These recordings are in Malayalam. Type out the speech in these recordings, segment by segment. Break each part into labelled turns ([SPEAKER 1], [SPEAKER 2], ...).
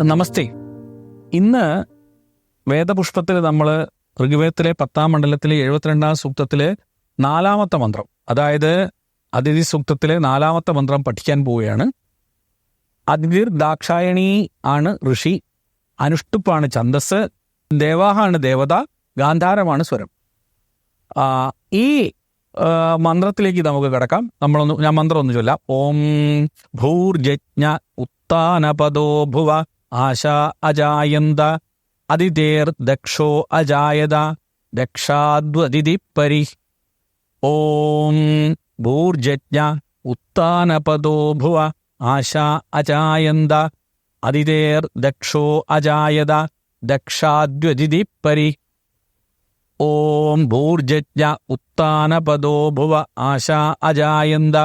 [SPEAKER 1] നമസ്തേ. ഇന്ന് വേദപുഷ്പത്തിൽ നമ്മൾ ഋഗ്വേദത്തിലെ പത്താം മണ്ഡലത്തിലെ എഴുപത്തിരണ്ടാം സൂക്തത്തിലെ നാലാമത്തെ മന്ത്രം അതായത് അതിഥി സൂക്തത്തിലെ നാലാമത്തെ മന്ത്രം പഠിക്കാൻ പോവുകയാണ്. അതിഥിർ ദാക്ഷായണി ആണ് ഋഷി അനുഷ്ടുപ്പാണ് ഛന്ദസ് ദേവാഹാണ് ദേവത ഗാന്ധാരമാണ് സ്വരം. ഈ മന്ത്രത്തിലേക്ക് നമുക്ക് കിടക്കാം. നമ്മളൊന്ന് ഞാൻ മന്ത്രം ഒന്ന് ചൊല്ലാം. ഓം ഭൂർജജ്ഞ ഉത്താനപദോ ഭുവ ആശ അജായന്ത അതിഥേർ ദക്ഷോ അജായത ദക്ഷാദ്വതിഥി പരി ഓം ഭൂർജജ്ഞ ഉത്താനപദോ ഭുവ ആശ അജായന്ത അതിഥേർ ദക്ഷോ അജായത ദക്ഷാദ്വതിഥി പരി ഓം ഭൂർജജ്ഞ ഉത്താനപദോ ഭുവ ആശ അജായന്ത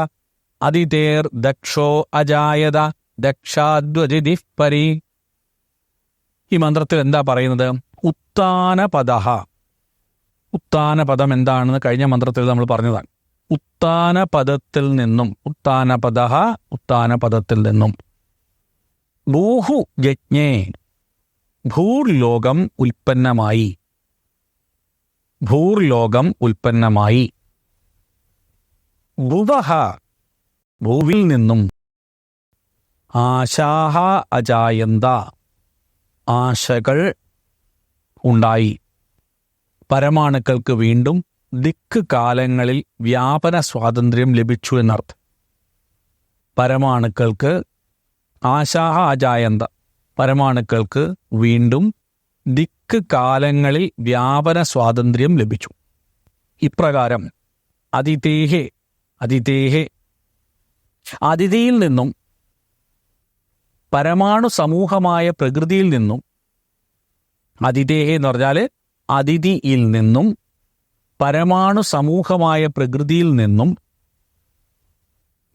[SPEAKER 1] അതിഥേർ ദക്ഷോ അജായത ദക്ഷാദ്വതിഥി പരി ഈ മന്ത്രത്തിൽ എന്താ പറയുന്നത്? ഉത്താന പദഹ. ഉത്താന പദം എന്താണെന്ന് കഴിഞ്ഞ മന്ത്രത്തിൽ നമ്മൾ പറഞ്ഞതാണ്. ഉത്താനപദത്തിൽ നിന്നും ഉത്താന ഉത്താനപദത്തിൽ നിന്നും. ഭൂഹു യജ്ഞേ ഭൂർലോകം ഉൽപ്പന്നമായി. ഭൂർലോകം ഉൽപ്പന്നമായി. ഭുവഹ ഭൂവിൽ നിന്നും. ആശാഹ അജായന്ത. ആശകൾ ഉണ്ടായി. പരമാണുക്കൾക്ക് വീണ്ടും ദിക്ക് കാലങ്ങളിൽ വ്യാപന സ്വാതന്ത്ര്യം ലഭിച്ചു എന്നർത്ഥം. പരമാണുക്കൾക്ക് ആശാഹ അജായന്ത പരമാണുക്കൾക്ക് വീണ്ടും ദിക്ക് കാലങ്ങളിൽ വ്യാപന സ്വാതന്ത്ര്യം ലഭിച്ചു. ഇപ്രകാരം അതിഥേഹെ അതിഥേഹെ. അതിഥിയിൽ നിന്നും പരമാണു സമൂഹമായ പ്രകൃതിയിൽ നിന്നും അതിഥേഹ എന്ന് പറഞ്ഞാൽ അതിഥിയിൽ നിന്നും പരമാണു സമൂഹമായ പ്രകൃതിയിൽ നിന്നും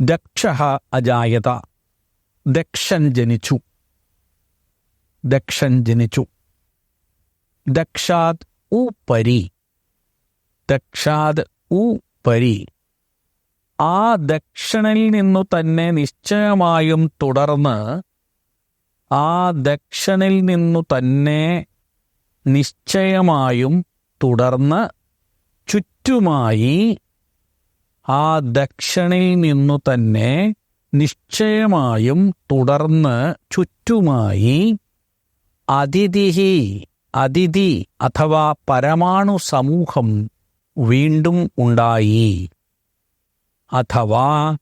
[SPEAKER 1] ദക്ഷ അജായത ദക്ഷൻ ജനിച്ചു ദക്ഷൻ ജനിച്ചു. ദക്ഷാത് ഉപരി ദക്ഷാത് ഉപരി ആ ദക്ഷണിൽ നിന്നു തന്നെ നിശ്ചയമായും തുടർന്ന് ആ ദക്ഷണിൽ നിന്നു തന്നെ നിശ്ചയമായും തുടർന്ന് ചുറ്റുമായി ആ ദക്ഷണിൽ നിന്നു തന്നെ നിശ്ചയമായും തുടർന്ന് ചുറ്റുമായി അതിഥി അതിഥി അഥവാ പരമാണു സമൂഹം വീണ്ടും ഉണ്ടായി. അഥവാ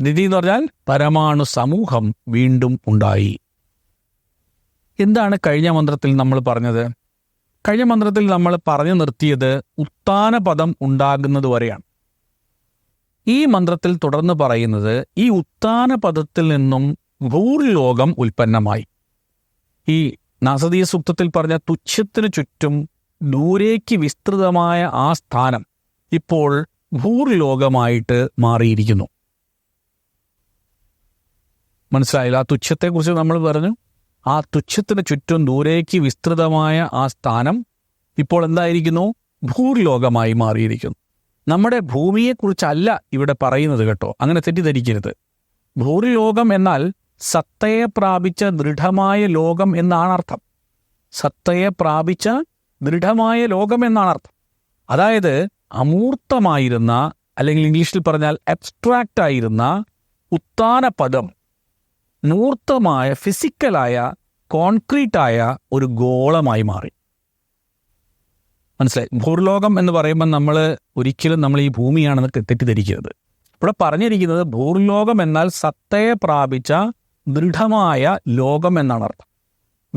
[SPEAKER 1] അതിഥി എന്ന് പറഞ്ഞാൽ പരമാണു സമൂഹം വീണ്ടും ഉണ്ടായി. എന്താണ് കഴിഞ്ഞ മന്ത്രത്തിൽ നമ്മൾ പറഞ്ഞത്? കഴിഞ്ഞ മന്ത്രത്തിൽ നമ്മൾ പറഞ്ഞു നിർത്തിയത് ഉത്താന പദം ഉണ്ടാകുന്നത് വരെയാണ്. ഈ മന്ത്രത്തിൽ തുടർന്ന് പറയുന്നത് ഈ ഉത്താന പദത്തിൽ നിന്നും ഭൂർലോകം ഉൽപ്പന്നമായി. ഈ നാസദീയ സൂക്തത്തിൽ പറഞ്ഞ തുച്ഛത്തിനു ചുറ്റും ദൂരേക്ക് വിസ്തൃതമായ ആ സ്ഥാനം ഇപ്പോൾ ഭൂർലോകമായിട്ട് മാറിയിരിക്കുന്നു. മനസ്സിലായില്ല? ആ തുച്ഛത്തെക്കുറിച്ച് നമ്മൾ പറഞ്ഞു? ആ തുച്ഛത്തിന് ചുറ്റും ദൂരേക്ക് വിസ്തൃതമായ ആ സ്ഥാനം ഇപ്പോൾ എന്തായിരിക്കുന്നു? ഭൂർലോകമായി മാറിയിരിക്കുന്നു. നമ്മുടെ ഭൂമിയെക്കുറിച്ചല്ല ഇവിടെ പറയുന്നത് കേട്ടോ. അങ്ങനെ തെറ്റിദ്ധരിക്കരുത്. ഭൂർലോകം എന്നാൽ സത്തയെ പ്രാപിച്ച ദൃഢമായ ലോകം എന്നാണ് അർത്ഥം. സത്തയെ പ്രാപിച്ച ദൃഢമായ ലോകം എന്നാണ് അർത്ഥം. അതായത് അമൂർത്തമായിരുന്ന അല്ലെങ്കിൽ ഇംഗ്ലീഷിൽ പറഞ്ഞാൽ അബ്സ്ട്രാക്റ്റ് ആയിരുന്ന ഉത്താന പദം മൂർത്തമായ ഫിസിക്കലായ കോൺക്രീറ്റായ ഒരു ഗോളമായി മാറി. മനസ്സിലായി? ഭൂർലോകം എന്ന് പറയുമ്പോൾ നമ്മൾ ഒരിക്കലും നമ്മൾ ഈ ഭൂമിയാണെന്ന് തെറ്റിദ്ധരിക്കരുത്. ഇവിടെ പറഞ്ഞിരിക്കുന്നത് ഭൂർലോകം എന്നാൽ സത്തയെ പ്രാപിച്ച ദൃഢമായ ലോകം എന്നാണ് അർത്ഥം.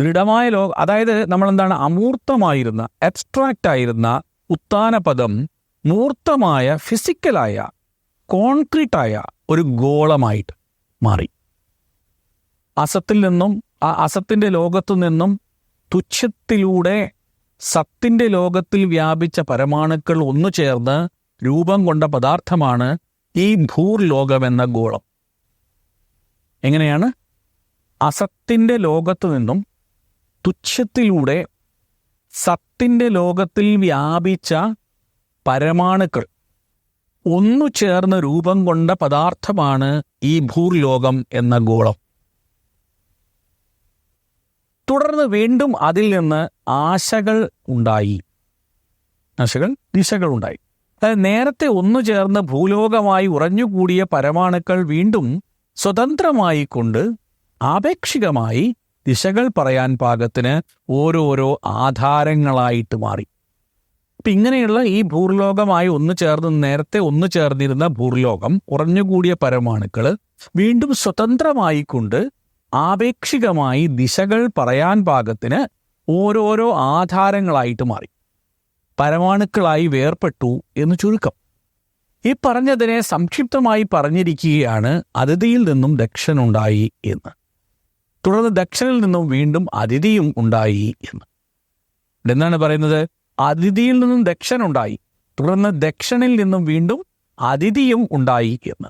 [SPEAKER 1] ദൃഢമായ ലോകം അതായത് നമ്മൾ എന്താണ് അമൂർത്തമായിരുന്ന അബ്സ്ട്രാക്റ്റ് ആയിരുന്ന ഉത്താനപദം മൂർത്തമായ ഫിസിക്കലായ കോൺക്രീറ്റായ ഒരു ഗോളമായിട്ട് മാറി. അസത്തിൽ നിന്നും ആ അസത്തിന്റെ ലോകത്തു നിന്നും തുച്ഛത്തിലൂടെ സത്തിന്റെ ലോകത്തിൽ വ്യാപിച്ച പരമാണുക്കൾ ഒന്നു ചേർന്ന് രൂപം കൊണ്ട പദാർത്ഥമാണ് ഈ ഭൂർലോകമെന്ന ഗോളം. എങ്ങനെയാണ്? അസത്തിന്റെ ലോകത്തു നിന്നും തുച്ഛത്തിലൂടെ സത്തിന്റെ ലോകത്തിൽ വ്യാപിച്ച പരമാണുക്കൾ ഒന്നു ചേർന്ന് രൂപം കൊണ്ട പദാർത്ഥമാണ് ഈ ഭൂർലോകം എന്ന ഗോളം. തുടർന്ന് വീണ്ടും അതിൽ നിന്ന് ആശകൾ ഉണ്ടായി. ആശകൾ ദിശകൾ ഉണ്ടായി. അതായത് നേരത്തെ ഒന്നു ചേർന്ന് ഭൂലോകമായി ഉറഞ്ഞുകൂടിയ പരമാണുക്കൾ വീണ്ടും സ്വതന്ത്രമായി കൊണ്ട് ആപേക്ഷികമായി ദിശകൾ പറയാൻ പാകത്തിന് ഓരോരോ ആധാരങ്ങളായിട്ട് മാറി. അപ്പം ഇങ്ങനെയുള്ള ഈ ഭൂർലോകമായി ഒന്നു ചേർന്ന് നേരത്തെ ഒന്നു ചേർന്നിരുന്ന ഭൂർലോകം ഉറഞ്ഞുകൂടിയ പരമാണുക്കൾ വീണ്ടും സ്വതന്ത്രമായി കൊണ്ട് ആപേക്ഷികമായി ദിശകൾ പറയാൻ പാകത്തിന് ഓരോരോ ആധാരങ്ങളായിട്ട് മാറി. പരമാണുക്കളായി വേർപ്പെട്ടു എന്ന് ചുരുക്കം. ഈ പറഞ്ഞതിനെ സംക്ഷിപ്തമായി പറഞ്ഞിരിക്കുകയാണ് അതിഥിയിൽ നിന്നും ദക്ഷനുണ്ടായി എന്ന്. തുടർന്ന് ദക്ഷനിൽ നിന്നും വീണ്ടും അതിഥിയും ഉണ്ടായി എന്ന്. എന്താണ് പറയുന്നത്? അതിഥിയിൽ നിന്നും ദക്ഷനുണ്ടായി. തുടർന്ന് ദക്ഷനിൽ നിന്നും വീണ്ടും അതിഥിയും ഉണ്ടായി എന്ന്.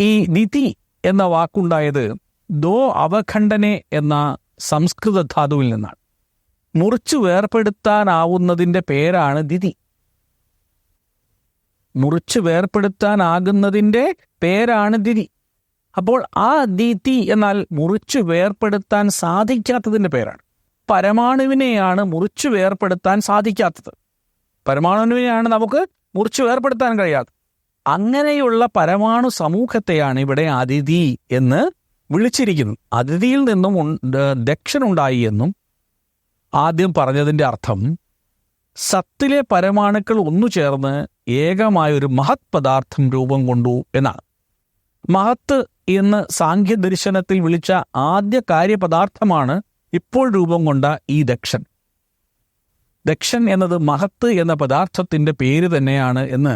[SPEAKER 1] ഈ നിധി എന്ന വാക്കുണ്ടായത് ദോ അവഖണ്ഡനെ എന്ന സംസ്കൃത ധാതുവിൽ നിന്നാണ്. മുറിച്ചു വേർപ്പെടുത്താനാവുന്നതിന്റെ പേരാണ് ദിതി. മുറിച്ചു വേർപ്പെടുത്താനാകുന്നതിന്റെ പേരാണ് ദിതി. അപ്പോൾ ആ ദിതി എന്നാൽ മുറിച്ചു വേർപെടുത്താൻ സാധിക്കാത്തതിന്റെ പേരാണ്. പരമാണുവിനെയാണ് മുറിച്ചു വേർപെടുത്താൻ സാധിക്കാത്തത്. പരമാണുവിനെയാണ് നമുക്ക് മുറിച്ചു വേർപെടുത്താൻ കഴിയാത്തത്. അങ്ങനെയുള്ള പരമാണു സമൂഹത്തെയാണ് ഇവിടെ അതിഥി എന്ന് വിളിച്ചിരിക്കുന്നത് അതിഥിയിൽ നിന്നും ദക്ഷനുണ്ടായി എന്നും ആദ്യം പറഞ്ഞതിന്റെ അർത്ഥം സത്തിലെ പരമാണുക്കൾ ഒന്നു ചേർന്ന് ഏകമായ ഒരു മഹത് പദാർത്ഥം രൂപം കൊണ്ടു എന്നാണ്. മഹത്ത് എന്ന് സാഖ്യ ദർശനത്തിൽ വിളിച്ച ആദ്യ കാര്യപദാർത്ഥമാണ് ഇപ്പോൾ രൂപം കൊണ്ട ഈ ദക്ഷൻ. ദക്ഷൻ എന്നത് മഹത്ത് എന്ന പദാർത്ഥത്തിന്റെ പേര് തന്നെയാണ് എന്ന്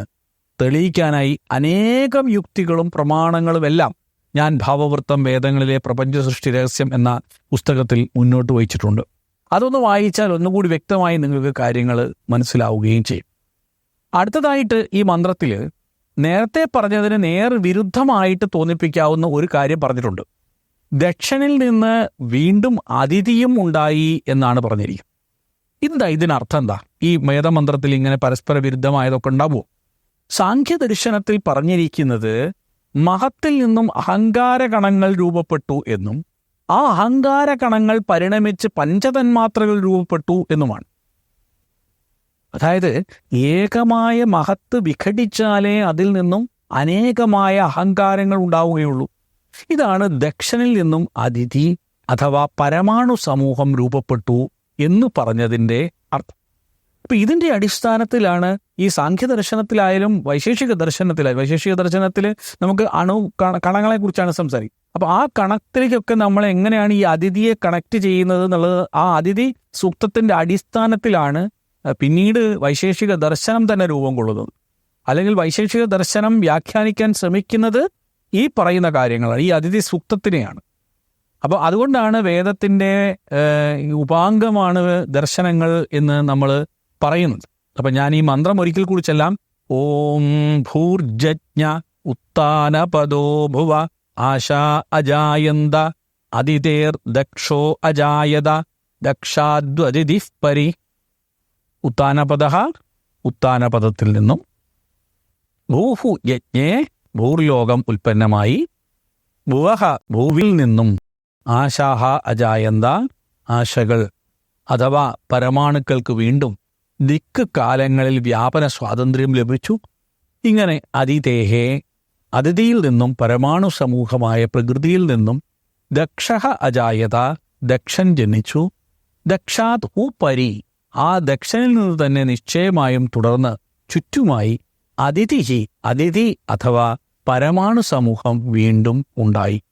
[SPEAKER 1] തെളിയിക്കാനായി അനേകം യുക്തികളും പ്രമാണങ്ങളും എല്ലാം ഞാൻ ഭാവവൃത്തം വേദങ്ങളിലെ പ്രപഞ്ച സൃഷ്ടി രഹസ്യം എന്ന പുസ്തകത്തിൽ മുന്നോട്ട് വഹിച്ചിട്ടുണ്ട്. അതൊന്ന് വായിച്ചാൽ ഒന്നുകൂടി വ്യക്തമായി നിങ്ങൾക്ക് കാര്യങ്ങൾ മനസ്സിലാവുകയും ചെയ്യും. അടുത്തതായിട്ട് ഈ മന്ത്രത്തിൽ നേരത്തെ പറഞ്ഞതിന് നേർ വിരുദ്ധമായിട്ട് തോന്നിപ്പിക്കാവുന്ന ഒരു കാര്യം പറഞ്ഞിട്ടുണ്ട്. ദക്ഷിണിൽ നിന്ന് വീണ്ടും അതിഥിയും ഉണ്ടായി എന്നാണ് പറഞ്ഞിരിക്കുന്നത്. എന്താ ഇതിനർത്ഥം എന്താ? ഈ വേദമന്ത്രത്തിൽ ഇങ്ങനെ പരസ്പര വിരുദ്ധമായതൊക്കെ ഉണ്ടാവുമോ? സാഖ്യദർശനത്തിൽ പറഞ്ഞിരിക്കുന്നത് മഹത്തിൽ നിന്നും അഹങ്കാരകണങ്ങൾ രൂപപ്പെട്ടു എന്നും ആ അഹങ്കാരകണങ്ങൾ പരിണമിച്ച് പഞ്ചതന്മാത്രകൾ രൂപപ്പെട്ടു എന്നുമാണ്. അതായത് ഏകമായ മഹത്ത് വിഘടിച്ചാലേ അതിൽ നിന്നും അനേകമായ അഹങ്കാരങ്ങൾ ഉണ്ടാവുകയുള്ളൂ. ഇതാണ് ദക്ഷിണിൽ നിന്നും അതിഥി അഥവാ പരമാണു സമൂഹം രൂപപ്പെട്ടു എന്ന് പറഞ്ഞതിന്റെ അർത്ഥം. അപ്പൊ ഇതിന്റെ അടിസ്ഥാനത്തിലാണ് ഈ സാഖ്യ ദർശനത്തിലായാലും വൈശേഷിക ദർശനത്തിലായാലും വൈശേഷിക ദർശനത്തിൽ നമുക്ക് അണു കണങ്ങളെ കുറിച്ചാണ് സംസാരിക്കുക അപ്പൊ ആ കണത്തിലേക്കൊക്കെ നമ്മൾ എങ്ങനെയാണ് ഈ അതിഥിയെ കണക്ട് ചെയ്യുന്നത് എന്നുള്ളത് ആ അതിഥി സൂക്തത്തിന്റെ അടിസ്ഥാനത്തിലാണ് പിന്നീട് വൈശേഷിക ദർശനം തന്നെ രൂപം കൊള്ളുന്നത്. അല്ലെങ്കിൽ വൈശേഷിക ദർശനം വ്യാഖ്യാനിക്കാൻ ശ്രമിക്കുന്നത് ഈ പറയുന്ന കാര്യങ്ങളാണ് ഈ അതിഥി സൂക്തത്തിനെയാണ്. അപ്പോൾ അതുകൊണ്ടാണ് വേദത്തിന്റെ ഉപാംഗമാണ് ദർശനങ്ങൾ എന്ന് നമ്മൾ പറയുന്നത് അപ്പൊ ഞാൻ ഈ മന്ത്രം ഒരിക്കൽ കൂടി ചെല്ലാം. ഓം ഭൂർജജ്ഞ ഉത്താനപദോ ഭുവ ആശാ അജായന്ത അതിഥേർ ദക്ഷോ അജായത ദക്ഷാദ്വതിഥി പരി. ഉത്താനപദ ഉത്താനപദത്തിൽ നിന്നും ഭൂഹു യജ്ഞേ ഭൂർലോകം ഉൽപ്പന്നമായി ഭുവഹ ഭൂവിൽ നിന്നും ആശാഹ അജായന്ത ആശകൾ അഥവാ പരമാണുക്കൾക്ക് വീണ്ടും ദിക്ക് കാലങ്ങളിൽ വ്യാപന സ്വാതന്ത്ര്യം ലഭിച്ചു. ഇങ്ങനെ അതിഥേഹേ അതിഥിയിൽ നിന്നും പരമാണു സമൂഹമായ പ്രകൃതിയിൽ നിന്നും ദക്ഷ അജായത ദക്ഷൻ ജനിച്ചു. ദക്ഷാത് പരി ആ ദക്ഷനിൽ നിന്ന് തന്നെ നിശ്ചയമായും തുടർന്ന് ചുറ്റുമായി അതിഥിജി അതിഥി അഥവാ പരമാണു സമൂഹം വീണ്ടും ഉണ്ടായി.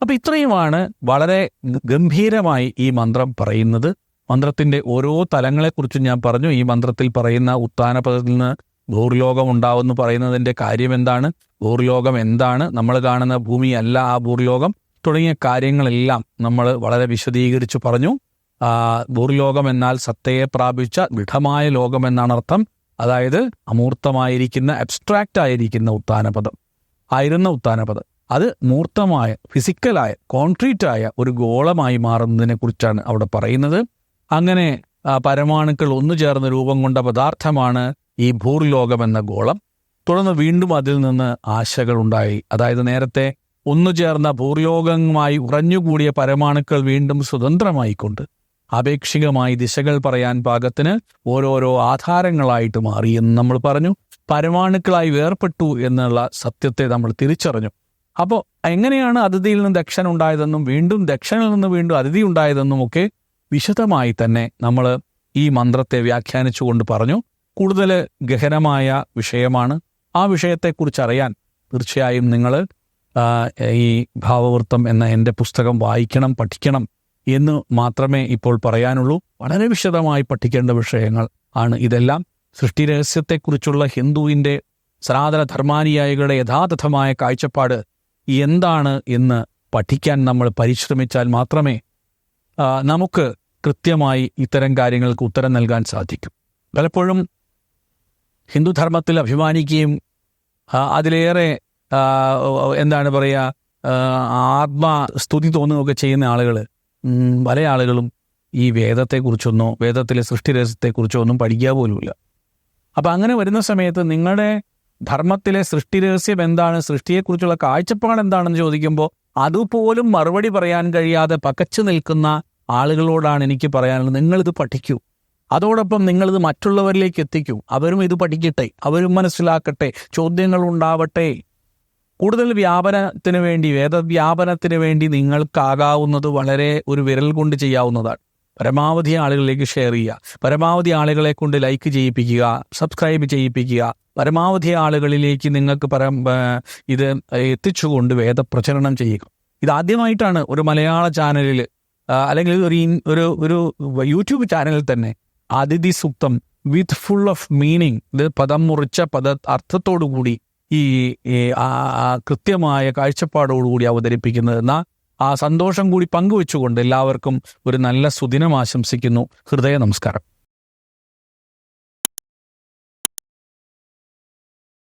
[SPEAKER 1] അപ്പൊ ഇത്രയുമാണ് വളരെ ഗംഭീരമായി ഈ മന്ത്രം പറയുന്നത്. മന്ത്രത്തിന്റെ ഓരോ തലങ്ങളെക്കുറിച്ചും ഞാൻ പറഞ്ഞു. ഈ മന്ത്രത്തിൽ പറയുന്ന ഉത്താനപഥത്തിൽ നിന്ന് ഭൂർലോകം ഉണ്ടാവുമെന്ന് പറയുന്നതിന്റെ കാര്യം എന്താണ്? ഭൂർലോകം എന്താണ്? നമ്മൾ കാണുന്ന ഭൂമി അല്ല ആ ഭൂർലോകം. തുടങ്ങിയ കാര്യങ്ങളെല്ലാം നമ്മൾ വളരെ വിശദീകരിച്ചു പറഞ്ഞു. ഭൂർലോകം എന്നാൽ സത്തയെ പ്രാപിച്ച ദൃഢമായ ലോകം എന്നാണ് അർത്ഥം. അതായത് അമൂർത്തമായിരിക്കുന്ന അബ്സ്ട്രാക്റ്റ് ആയിരിക്കുന്ന ഉത്താനപദം ആയിരുന്ന ഉത്താനപദം അത് മൂർത്തമായ ഫിസിക്കലായ കോൺക്രീറ്റായ ഒരു ഗോളമായി മാറുന്നതിനെ കുറിച്ചാണ് അവിടെ പറയുന്നത്. അങ്ങനെ പരമാണുക്കൾ ഒന്നു ചേർന്ന് രൂപം കൊണ്ട പദാർത്ഥമാണ് ഈ ഭൂർലോകം എന്ന ഗോളം. തുടർന്ന് വീണ്ടും അതിൽ നിന്ന് ആശകൾ ഉണ്ടായി അതായത് നേരത്തെ ഒന്നു ചേർന്ന ഭൂർലോകവുമായി ഉറഞ്ഞുകൂടിയ പരമാണുക്കൾ വീണ്ടും സ്വതന്ത്രമായിക്കൊണ്ട് ആപേക്ഷികമായി ദിശകൾ പറയാൻ പാകത്തിന് ഓരോരോ ആധാരങ്ങളായിട്ട് മാറി എന്ന് നമ്മൾ പറഞ്ഞു. പരമാണുക്കളായി വേർപ്പെട്ടു എന്നുള്ള സത്യത്തെ നമ്മൾ തിരിച്ചറിഞ്ഞു. അപ്പോൾ എങ്ങനെയാണ് അതിഥിയിൽ നിന്ന് ദക്ഷൻ ഉണ്ടായതെന്നും വീണ്ടും ദക്ഷനിൽ നിന്ന് വീണ്ടും അതിഥി ഉണ്ടായതെന്നും ഒക്കെ വിശദമായി തന്നെ നമ്മൾ ഈ മന്ത്രത്തെ വ്യാഖ്യാനിച്ചുകൊണ്ട് പറഞ്ഞു. കൂടുതൽ ഗഹനമായ വിഷയമാണ്. ആ വിഷയത്തെക്കുറിച്ച് അറിയാൻ തീർച്ചയായും നിങ്ങൾ ഈ ഭാവവൃത്തം എന്ന എന്റെ പുസ്തകം വായിക്കണം പഠിക്കണം എന്ന് മാത്രമേ ഇപ്പോൾ പറയാനുള്ളൂ. വളരെ വിശദമായി പഠിക്കേണ്ട വിഷയങ്ങൾ ആണ് ഇതെല്ലാം. സൃഷ്ടി രഹസ്യത്തെക്കുറിച്ചുള്ള ഹിന്ദുവിന്റെ സനാതന ധർമാനുയായികളുടെ യഥാതഥമായ കാഴ്ചപ്പാട് എന്താണ് എന്ന് പഠിക്കാൻ നമ്മൾ പരിശ്രമിച്ചാൽ മാത്രമേ നമുക്ക് കൃത്യമായി ഇത്തരം കാര്യങ്ങൾക്ക് ഉത്തരം നൽകാൻ സാധിക്കും. പലപ്പോഴും ഹിന്ദുധർമ്മത്തിൽ അഭിമാനിക്കുകയും അതിലേറെ എന്താണ് പറയുക ആത്മസ്തുതി തോന്നുകയൊക്കെ ചെയ്യുന്ന ആളുകൾ പല ആളുകളും ഈ വേദത്തെക്കുറിച്ചൊന്നോ വേദത്തിലെ സൃഷ്ടിരഹസ്യത്തെക്കുറിച്ചോ ഒന്നും പഠിക്കുക പോലുമില്ല. അപ്പം അങ്ങനെ വരുന്ന സമയത്ത് നിങ്ങളുടെ ധർമ്മത്തിലെ സൃഷ്ടി രഹസ്യം എന്താണ് സൃഷ്ടിയെക്കുറിച്ചുള്ള കാഴ്ചപ്പാട് എന്താണെന്ന് ചോദിക്കുമ്പോൾ അതുപോലും മറുപടി പറയാൻ കഴിയാതെ പകച്ചു നിൽക്കുന്ന ആളുകളോടാണ് എനിക്ക് പറയാനുള്ളത്. നിങ്ങളിത് പഠിക്കൂ. അതോടൊപ്പം നിങ്ങളിത് മറ്റുള്ളവരിലേക്ക് എത്തിക്കൂ. അവരും ഇത് പഠിക്കട്ടെ. അവരും മനസ്സിലാക്കട്ടെ. ചോദ്യങ്ങൾ ഉണ്ടാവട്ടെ. കൂടുതൽ വ്യാപനത്തിന് വേണ്ടി വേദവ്യാപനത്തിന് വേണ്ടി നിങ്ങൾക്കാകാവുന്നത് വളരെ ഒരു വിരൽ കൊണ്ട് ചെയ്യാവുന്നതാണ്. പരമാവധി ആളുകളിലേക്ക് ഷെയർ ചെയ്യുക. പരമാവധി ആളുകളെ കൊണ്ട് ലൈക്ക് ചെയ്യിപ്പിക്കുക. സബ്സ്ക്രൈബ് ചെയ്യിപ്പിക്കുക. പരമാവധി ആളുകളിലേക്ക് നിങ്ങൾക്ക് പരം ഇത് എത്തിച്ചുകൊണ്ട് വേദപ്രചരണം ചെയ്യുക. ഇതാദ്യമായിട്ടാണ് ഒരു മലയാള ചാനലിൽ അല്ലെങ്കിൽ ഒരു ഒരു ഒരു യൂട്യൂബ് ചാനലിൽ തന്നെ അതിഥി സൂക്തം വിത്ത് ഫുൾ ഓഫ് മീനിങ് ഇത് പദം മുറിച്ച പദ അർത്ഥത്തോടു കൂടി ഈ കൃത്യമായ കാഴ്ചപ്പാടോടുകൂടി അവതരിപ്പിക്കുന്നത് എന്ന ആ സന്തോഷം കൂടി പങ്കുവെച്ചുകൊണ്ട് എല്ലാവർക്കും ഒരു നല്ല സുദിനം ആശംസിക്കുന്നു. ഹൃദയ നമസ്കാരം.